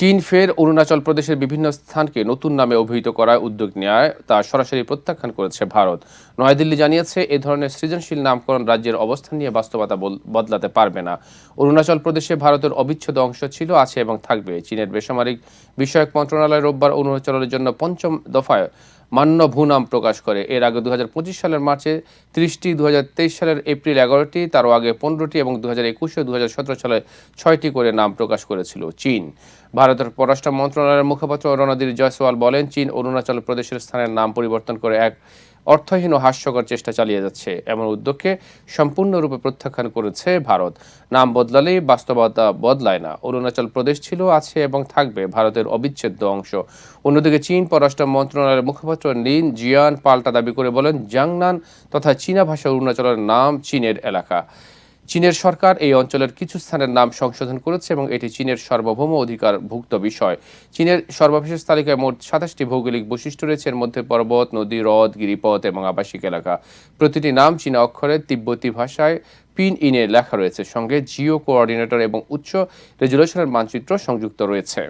চীন ফের অরুণাচল প্রদেশের বিভিন্ন স্থানকে নতুন নামে অভিহিত করার উদ্যোগ নেয় তা সরাসরি প্রত্যাখ্যান করেছে ভারত। নয়াদিল্লি জানিয়েছে, এ ধরনের সৃজনশীল নামকরণ রাজ্যের অবস্থান নিয়ে বাস্তবতা বদলাতে পারবে না। অরুণাচল প্রদেশে ভারতের অবিচ্ছেদ্য অংশ ছিল, আছে এবং থাকবে। চীনের বেসামরিক বিষয়ক মন্ত্রণালয় রোববার অরুণাচলের জন্য পঞ্চম দফায় মান্য ভূনাম প্রকাশ করে। এর আগে দু হাজার পঁচিশ সালের মার্চে ত্রিশটি দুই হাজার তেইশ সালের এপ্রিল এগারোটি, তারও আগে পনেরোটি এবং দু হাজার একুশে দুই হাজার সতেরো সালে ছয়টি করে নাম প্রকাশ করেছিল চীন। ভারতের পররাষ্ট্র মন্ত্রণালয়ের মুখপাত্র রণধীর জয়সওয়াল বলেন, চীন অরুণাচল প্রদেশের স্থানের নাম পরিবর্তন করে এক অর্থহীন ও হাস্যকর চেষ্টা চালিয়ে যাচ্ছে। এমন উদ্যোগকে সম্পূর্ণরূপে প্রত্যাখ্যান করেছে ভারত। নাম বদলালেই বাস্তবতা বদলায় না। অরুণাচল প্রদেশ ছিল, আছে এবং থাকবে ভারতের অবিচ্ছেদ্য অংশ। অন্যদিকে চীন পররাষ্ট্র মন্ত্রণালয়ের মুখপাত্র লিন জিয়ান পাল্টা দাবি করে বলেন, জাংনান তথা চীনা ভাষা অরুণাচলের নাম চীনের এলাকা। চীনের সরকার এই অঞ্চলের কিছু স্থানের নাম সংশোধন করেছে এবং এটি চীনের সার্বভৌম অধিকারভুক্ত বিষয়। চীনের সর্ববিশেষ তালিকায় মোট সাতাশটি ভৌগোলিক বৈশিষ্ট্য রয়েছে, এর মধ্যে পর্বত, নদী, হ্রদ, গিরিপথ এবং আবাসিক এলাকা। প্রতিটি নাম চীনা অক্ষরে তিব্বতী ভাষায় পিন ইনে লেখা রয়েছে। সঙ্গে জিও কোঅর্ডিনেটর এবং উচ্চ রেজুলেশনের মানচিত্র সংযুক্ত রয়েছে।